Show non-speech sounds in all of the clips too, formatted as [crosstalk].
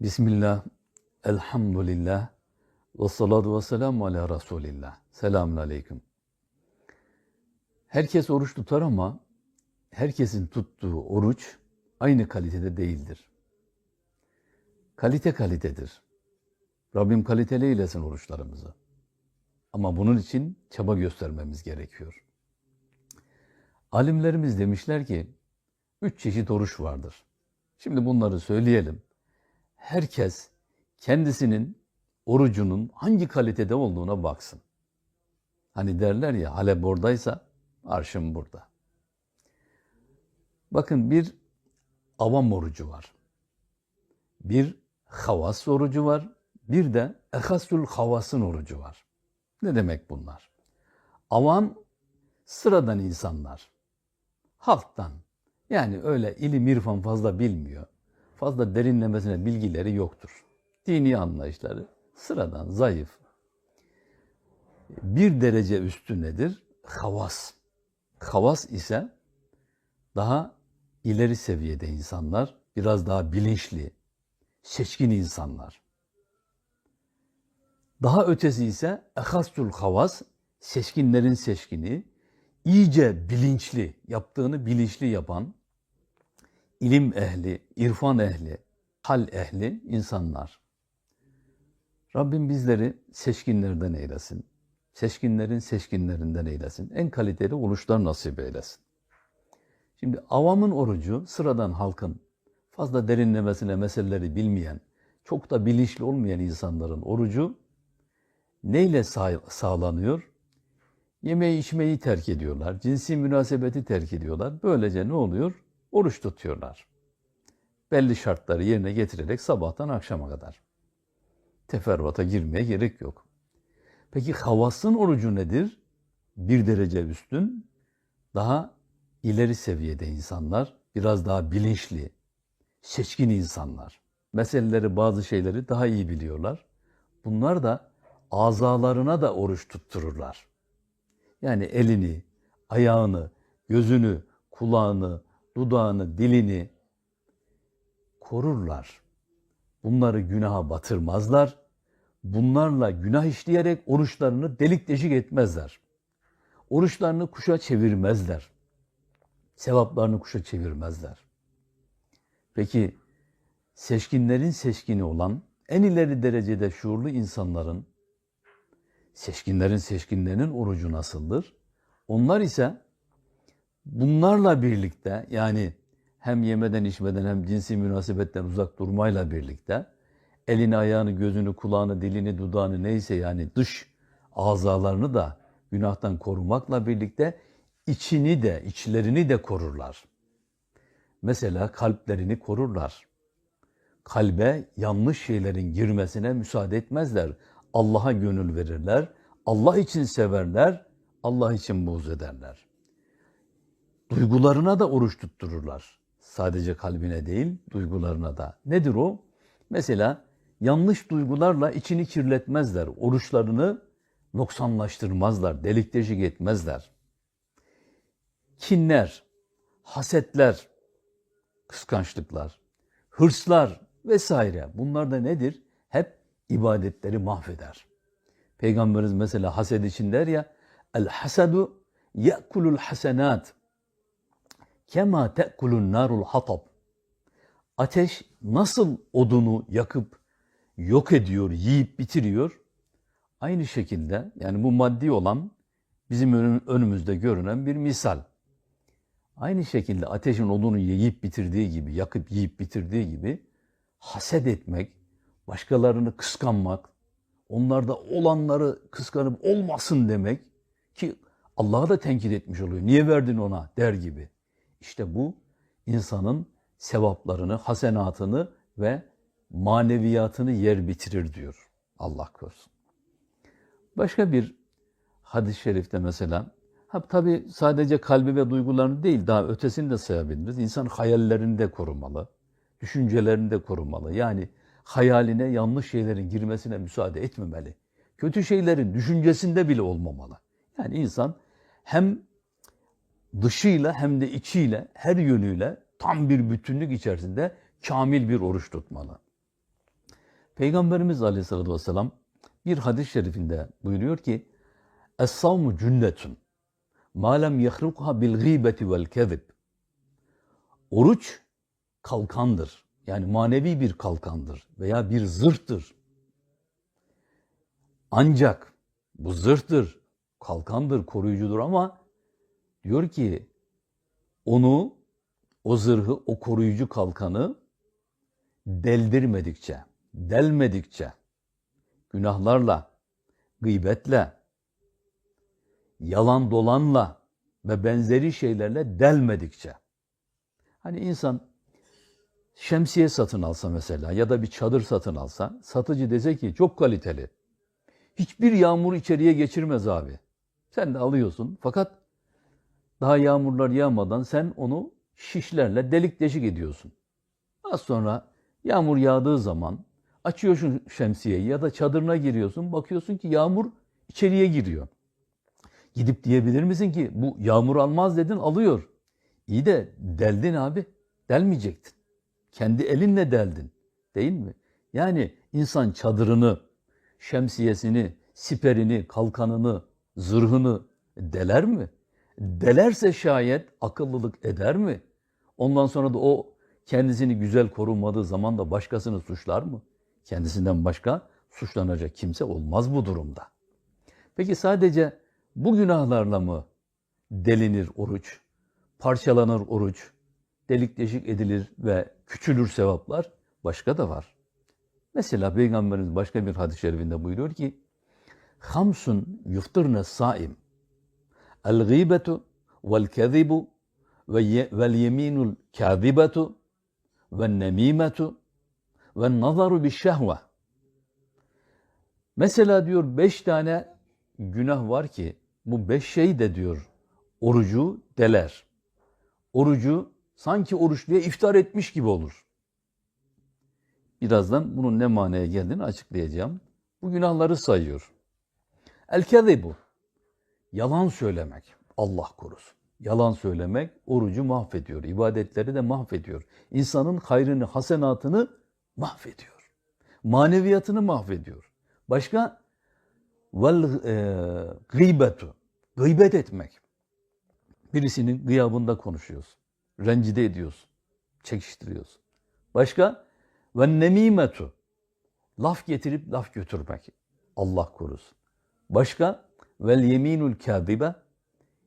Bismillah, elhamdülillah, ve salatu ve selamu ala Resulillah. Selamun aleyküm. Herkes oruç tutar ama herkesin tuttuğu oruç aynı kalitede değildir. Kalite kalitedir. Rabbim kaliteli eylesin oruçlarımızı. Ama bunun için çaba göstermemiz gerekiyor. Alimlerimiz demişler ki, üç çeşit oruç vardır. Şimdi bunları söyleyelim. Herkes kendisinin orucunun hangi kalitede olduğuna baksın. Hani derler ya Halep oradaysa arşım burada. Bakın bir avam orucu var. Bir havas orucu var. Bir de ehasül havasın orucu var. Ne demek bunlar? Avam sıradan insanlar. Halktan. Yani öyle ilim irfan fazla bilmiyor. Fazla derinlemesine bilgileri yoktur. Dini anlayışları sıradan, zayıf. Bir derece üstü nedir? Havas. Havas ise daha ileri seviyede insanlar, biraz daha bilinçli, seçkin insanlar. Daha ötesi ise ehastul havas, seçkinlerin seçkini, iyice bilinçli, yaptığını bilinçli yapan, ilim ehli, irfan ehli, hal ehli insanlar. Rabbim bizleri seçkinlerden eylesin. Seçkinlerin seçkinlerinden eylesin. En kaliteli oluşlar nasip eylesin. Şimdi avamın orucu, sıradan halkın, fazla derinlemesine meseleleri bilmeyen, çok da bilinçli olmayan insanların orucu neyle sağ, sağlanıyor? Yemeği içmeyi terk ediyorlar, cinsi münasebeti terk ediyorlar. Böylece ne oluyor? Oruç tutuyorlar. Belli şartları yerine getirerek sabahtan akşama kadar. Teferruata girmeye gerek yok. Peki havasın orucu nedir? Bir derece üstün, daha ileri seviyede insanlar, biraz daha bilinçli, seçkin insanlar. Meseleleri, bazı şeyleri daha iyi biliyorlar. Bunlar da azalarına da oruç tuttururlar. Yani elini, ayağını, gözünü, kulağını, dudağını, dilini korurlar. Bunları günaha batırmazlar. Bunlarla günah işleyerek oruçlarını delik deşik etmezler. Oruçlarını kuşa çevirmezler. Sevaplarını kuşa çevirmezler. Peki seçkinlerin seçkini olan en ileri derecede şuurlu insanların seçkinlerin seçkinlerinin orucu nasıldır? Onlar ise bunlarla birlikte yani hem yemeden içmeden hem cinsi münasebetten uzak durmayla birlikte elini, ayağını, gözünü, kulağını, dilini, dudağını neyse yani dış azalarını da günahtan korumakla birlikte içini de, içlerini de korurlar. Mesela kalplerini korurlar. Kalbe yanlış şeylerin girmesine müsaade etmezler. Allah'a gönül verirler. Allah için severler. Allah için buğz ederler. Duygularına da oruç tuttururlar. Sadece kalbine değil, duygularına da. Nedir o? Mesela yanlış duygularla içini kirletmezler. Oruçlarını noksanlaştırmazlar, delik deşik etmezler. Kinler, hasetler, kıskançlıklar, hırslar vesaire bunlar da nedir? Hep ibadetleri mahveder. Peygamberimiz mesela haset için der ya, el hasadu ye'kulul hasenat kema te'kulun narul hatab. Ateş nasıl odunu yakıp yok ediyor, yiyip bitiriyor. Aynı şekilde yani bu maddi olan bizim önümüzde görünen bir misal. Aynı şekilde ateşin odunu yiyip bitirdiği gibi, yakıp yiyip bitirdiği gibi haset etmek, başkalarını kıskanmak, onlarda olanları kıskanıp olmasın demek ki Allah'a da tenkit etmiş oluyor. Niye verdin ona der gibi. İşte bu insanın sevaplarını, hasenatını ve maneviyatını yer bitirir diyor. Allah korusun. Başka bir hadis-i şerifte mesela, ha, tabi sadece kalbi ve duygularını değil, daha ötesini de sayabiliriz. İnsan hayallerini de korumalı, düşüncelerini de korumalı. Yani hayaline yanlış şeylerin girmesine müsaade etmemeli. Kötü şeylerin düşüncesinde bile olmamalı. Yani insan hem dışıyla hem de içiyle, her yönüyle tam bir bütünlük içerisinde kamil bir oruç tutmalı. Peygamberimiz Aleyhisselatü Vesselam bir hadis-i şerifinde buyuruyor ki Es-savmu cünnetun ma lem yehrukha bil gıybeti vel kezib. Oruç kalkandır. Yani manevi bir kalkandır veya bir zırhtır. Ancak bu zırhtır, kalkandır, koruyucudur ama diyor ki onu, o zırhı, o koruyucu kalkanı deldirmedikçe, delmedikçe, günahlarla, gıybetle, yalan dolanla ve benzeri şeylerle delmedikçe. Hani insan şemsiye satın alsa mesela ya da bir çadır satın alsa, satıcı dese ki çok kaliteli. Hiçbir yağmur içeriye geçirmez abi. Sen de alıyorsun fakat daha yağmurlar yağmadan sen onu şişlerle delik deşik ediyorsun. Az sonra yağmur yağdığı zaman açıyorsun şemsiyeyi ya da çadırına giriyorsun. Bakıyorsun ki yağmur içeriye giriyor. Gidip diyebilir misin ki bu yağmur almaz dedin alıyor. İyi de deldin abi. Delmeyecektin. Kendi elinle deldin. Değil mi? Yani insan çadırını, şemsiyesini, siperini, kalkanını, zırhını deler mi? Delerse şayet akıllılık eder mi? Ondan sonra da o kendisini güzel korunmadığı zaman da başkasını suçlar mı? Kendisinden başka suçlanacak kimse olmaz bu durumda. Peki sadece bu günahlarla mı delinir oruç, parçalanır oruç, delik deşik edilir ve küçülür sevaplar? Başka da var. Mesela Peygamberimiz başka bir hadis-i şerifinde buyuruyor ki, Hamsun yuftırne saim. Kâzibetu ve nemimetu ve nazaru bir şehve. Mesela diyor beş tane günah var ki bu beş şey de diyor orucu deler. Orucu sanki oruçluya iftar etmiş gibi olur. Birazdan bunun ne manaya geldiğini açıklayacağım. Bu günahları sayıyor. El bu. Yalan söylemek. Allah korusun. Yalan söylemek orucu mahvediyor. ibadetleri de mahvediyor. İnsanın hayrını, hasenatını mahvediyor. Maneviyatını mahvediyor. Başka vel e, gıybetu. Gıybet etmek. Birisinin gıyabında konuşuyorsun. Rencide ediyorsun. Çekiştiriyorsun. Başka ve nemimetu. Laf getirip laf götürmek. Allah korusun. Başka vel yeminul kâzibe.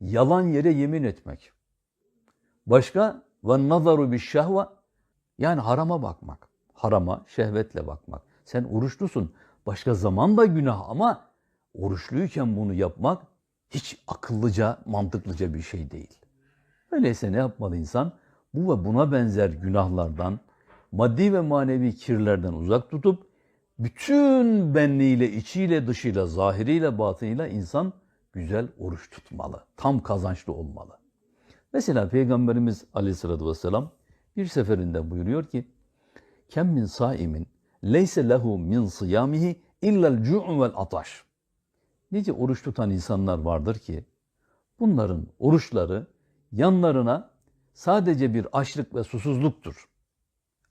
Yalan yere yemin etmek. Başka ve nazaru bir şehve. Yani harama bakmak. Harama şehvetle bakmak. Sen oruçlusun. Başka zaman da günah ama oruçluyken bunu yapmak hiç akıllıca, mantıklıca bir şey değil. Öyleyse ne yapmalı insan? Bu ve buna benzer günahlardan, maddi ve manevi kirlerden uzak tutup bütün benliğiyle, içiyle, dışıyla, zahiriyle, batınıyla insan güzel oruç tutmalı. Tam kazançlı olmalı. Mesela Peygamberimiz aleyhissalatü vesselam bir seferinde buyuruyor ki Kem min saimin leyse lehu min sıyamihi illel cu'u vel ataş. Nice oruç tutan insanlar vardır ki bunların oruçları yanlarına sadece bir açlık ve susuzluktur.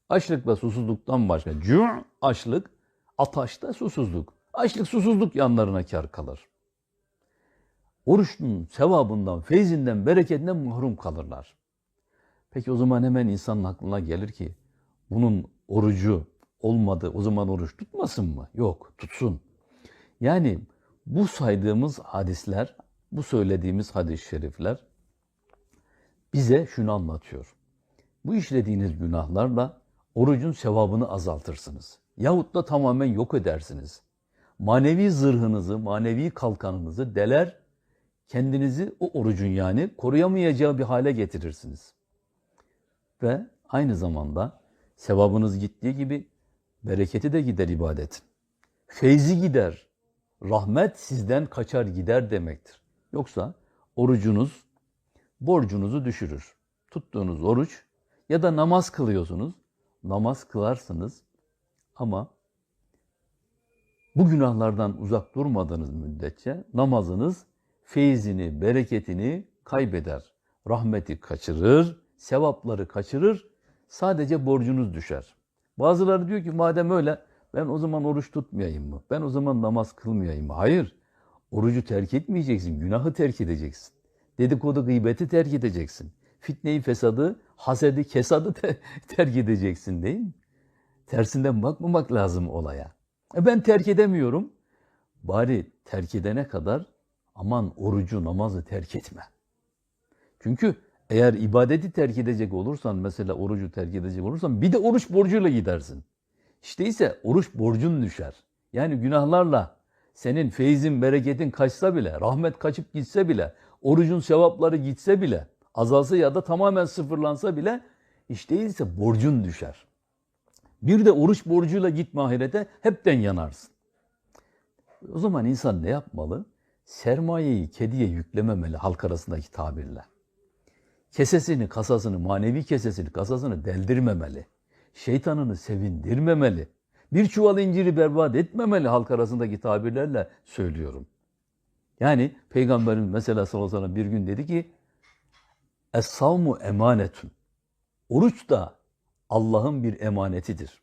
Açlık ve susuzluktan başka cu' açlık, ataş da susuzluk. Açlık, susuzluk yanlarına kar kalır. Oruçun sevabından, feyzinden, bereketinden mahrum kalırlar. Peki o zaman hemen insanın aklına gelir ki bunun orucu olmadı, o zaman oruç tutmasın mı? Yok, tutsun. Yani bu saydığımız hadisler, bu söylediğimiz hadis-i şerifler bize şunu anlatıyor. Bu işlediğiniz günahlarla orucun sevabını azaltırsınız. Yahut da tamamen yok edersiniz. Manevi zırhınızı, manevi kalkanınızı deler, kendinizi o orucun yani koruyamayacağı bir hale getirirsiniz. Ve aynı zamanda sevabınız gittiği gibi bereketi de gider ibadetin. Feyzi gider, rahmet sizden kaçar gider demektir. Yoksa orucunuz borcunuzu düşürür. Tuttuğunuz oruç ya da namaz kılıyorsunuz. Namaz kılarsınız ama bu günahlardan uzak durmadığınız müddetçe namazınız feyzini, bereketini kaybeder. Rahmeti kaçırır, sevapları kaçırır, sadece borcunuz düşer. Bazıları diyor ki madem öyle Ben o zaman oruç tutmayayım mı? Ben o zaman namaz kılmayayım mı? Hayır. Orucu terk etmeyeceksin. Günahı terk edeceksin. Dedikodu gıybeti terk edeceksin. Fitneyi fesadı, hasedi kesadı te- [laughs] terk edeceksin değil mi? Tersinden bakmamak lazım olaya. E ben terk edemiyorum. Bari terk edene kadar aman orucu, namazı terk etme. Çünkü eğer ibadeti terk edecek olursan, mesela orucu terk edecek olursan bir de oruç borcuyla gidersin. İşte ise oruç borcun düşer. Yani günahlarla senin feyzin, bereketin kaçsa bile, rahmet kaçıp gitse bile, orucun sevapları gitse bile, azalsa ya da tamamen sıfırlansa bile hiç değilse borcun düşer. Bir de oruç borcuyla gitme ahirete hepten yanarsın. O zaman insan ne yapmalı? Sermayeyi kediye yüklememeli halk arasındaki tabirle. Kesesini, kasasını, manevi kesesini, kasasını deldirmemeli. Şeytanını sevindirmemeli. Bir çuval inciri berbat etmemeli halk arasındaki tabirlerle söylüyorum. Yani Peygamberimiz mesela sallallahu bir gün dedi ki Es-savmu emanetun. Oruç da Allah'ın bir emanetidir.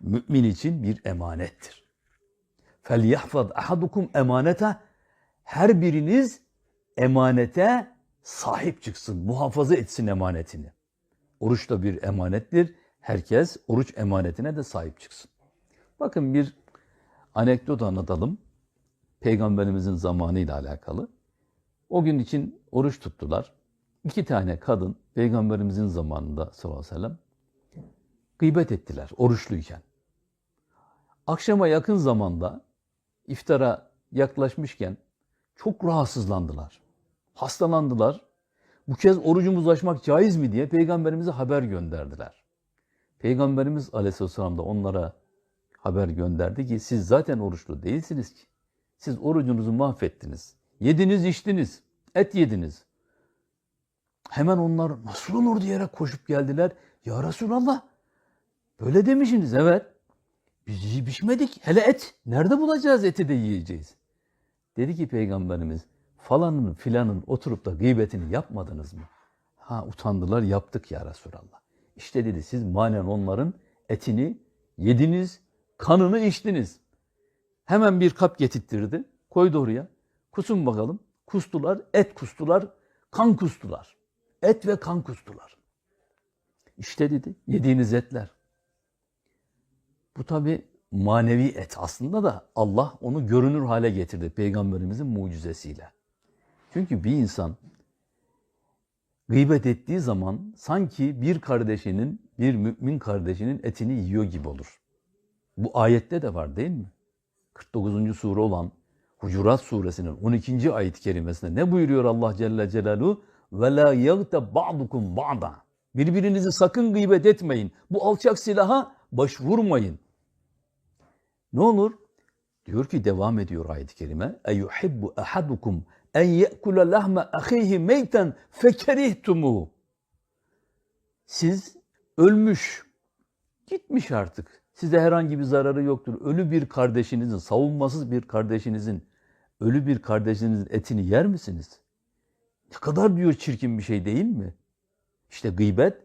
Mümin için bir emanettir. فَلْيَحْفَظْ ahadukum emanete Her biriniz emanete sahip çıksın, muhafaza etsin emanetini. Oruç da bir emanettir. Herkes oruç emanetine de sahip çıksın. Bakın bir anekdot anlatalım. Peygamberimizin zamanıyla alakalı. O gün için oruç tuttular. İki tane kadın Peygamberimizin zamanında sallallahu aleyhi ve sellem gıybet ettiler oruçluyken. Akşama yakın zamanda iftara yaklaşmışken çok rahatsızlandılar. Hastalandılar. Bu kez orucumuz açmak caiz mi diye peygamberimize haber gönderdiler. Peygamberimiz aleyhisselam da onlara haber gönderdi ki siz zaten oruçlu değilsiniz ki. Siz orucunuzu mahvettiniz. Yediniz içtiniz. Et yediniz. Hemen onlar nasıl olur diyerek koşup geldiler. Ya Resulallah böyle demişsiniz evet. Biz yiyip. Hele et. Nerede bulacağız eti de yiyeceğiz. Dedi ki Peygamberimiz falanın filanın oturup da gıybetini yapmadınız mı? Ha utandılar yaptık ya Resulallah. İşte dedi siz manen onların etini yediniz, kanını içtiniz. Hemen bir kap getirttirdi. Koydu oraya. Kusun bakalım. Kustular, et kustular, kan kustular. Et ve kan kustular. İşte dedi yediğiniz etler. Bu tabi manevi et aslında da Allah onu görünür hale getirdi peygamberimizin mucizesiyle. Çünkü bir insan gıybet ettiği zaman sanki bir kardeşinin, bir mümin kardeşinin etini yiyor gibi olur. Bu ayette de var değil mi? 49. sure olan Hucurat suresinin 12. ayet-i kerimesinde ne buyuruyor Allah Celle Celaluhu? La yagte ba'dukum ba'da. Birbirinizi sakın gıybet etmeyin. Bu alçak silaha başvurmayın. Ne olur? Diyor ki devam ediyor ayet-i kerime. Eyuhibbu ahadukum en ye'kule lahme ahihi meyten fekerihtumu. Siz ölmüş, gitmiş artık. Size herhangi bir zararı yoktur. Ölü bir kardeşinizin, savunmasız bir kardeşinizin, ölü bir kardeşinizin etini yer misiniz? Ne kadar diyor çirkin bir şey değil mi? İşte gıybet,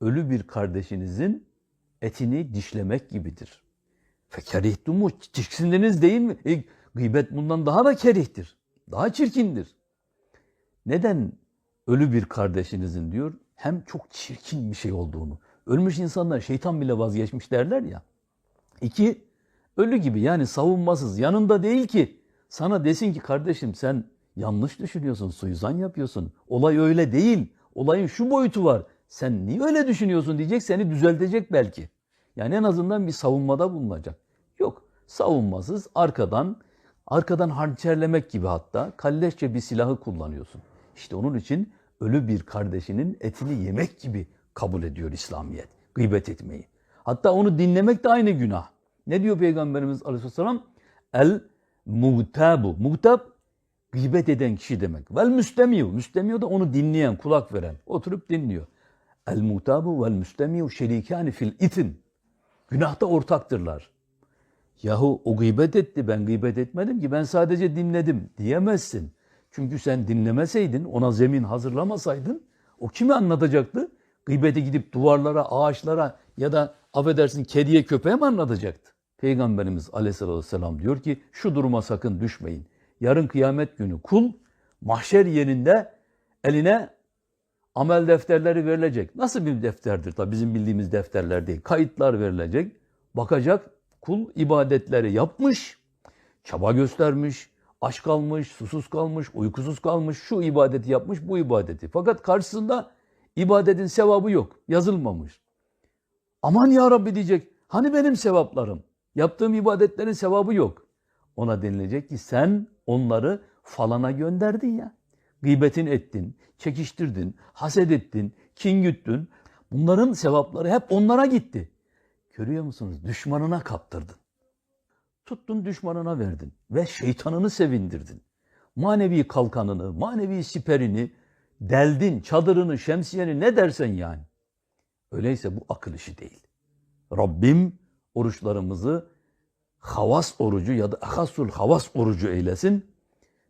ölü bir kardeşinizin etini dişlemek gibidir. Fekerihtumu, tiksindiniz değil mi? E, gıybet bundan daha da kerihtir. Daha çirkindir. Neden ölü bir kardeşinizin diyor? Hem çok çirkin bir şey olduğunu. Ölmüş insanlar şeytan bile vazgeçmiş derler ya. İki, ölü gibi yani savunmasız yanında değil ki sana desin ki kardeşim sen yanlış düşünüyorsun, suizan yapıyorsun. Olay öyle değil. Olayın şu boyutu var. Sen niye öyle düşünüyorsun diyecek seni düzeltecek belki. Yani en azından bir savunmada bulunacak. Savunmasız arkadan arkadan hançerlemek gibi hatta kalleşçe bir silahı kullanıyorsun. İşte onun için ölü bir kardeşinin etini yemek gibi kabul ediyor İslamiyet. Gıybet etmeyi. Hatta onu dinlemek de aynı günah. Ne diyor Peygamberimiz Aleyhisselam? El muhtabu. Muhtab gıybet eden kişi demek. Vel müstemiyu. Müstemiyu da onu dinleyen, kulak veren. Oturup dinliyor. El muhtabu vel müstemiyu şerikani fil itin. Günahta ortaktırlar. Yahu o gıybet etti ben gıybet etmedim ki ben sadece dinledim diyemezsin. Çünkü sen dinlemeseydin ona zemin hazırlamasaydın o kimi anlatacaktı? Gıybeti gidip duvarlara, ağaçlara ya da affedersin kediye köpeğe mi anlatacaktı? Peygamberimiz aleyhissalatü vesselam diyor ki şu duruma sakın düşmeyin. Yarın kıyamet günü kul mahşer yerinde eline amel defterleri verilecek. Nasıl bir defterdir? Tabii bizim bildiğimiz defterler değil. Kayıtlar verilecek. Bakacak kul ibadetleri yapmış, çaba göstermiş, aç kalmış, susuz kalmış, uykusuz kalmış, şu ibadeti yapmış, bu ibadeti. Fakat karşısında ibadetin sevabı yok, yazılmamış. Aman ya Rabbi diyecek, hani benim sevaplarım? Yaptığım ibadetlerin sevabı yok. Ona denilecek ki sen onları falana gönderdin ya. Gıybetin ettin, çekiştirdin, haset ettin, kin güttün. Bunların sevapları hep onlara gitti. Görüyor musunuz? Düşmanına kaptırdın. Tuttun düşmanına verdin ve şeytanını sevindirdin. Manevi kalkanını, manevi siperini deldin, çadırını, şemsiyeni ne dersen yani. Öyleyse bu akıl işi değil. Rabbim oruçlarımızı havas orucu ya da ahasul havas orucu eylesin.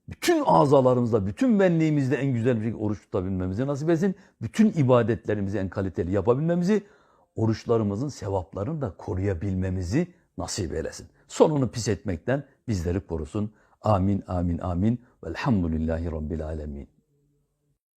Bütün azalarımızda, bütün benliğimizde en güzel bir oruç tutabilmemizi nasip etsin. Bütün ibadetlerimizi en kaliteli yapabilmemizi, oruçlarımızın sevaplarını da koruyabilmemizi nasip eylesin. Sonunu pis etmekten bizleri korusun. Amin, amin, amin. Velhamdülillahi Rabbil alemin.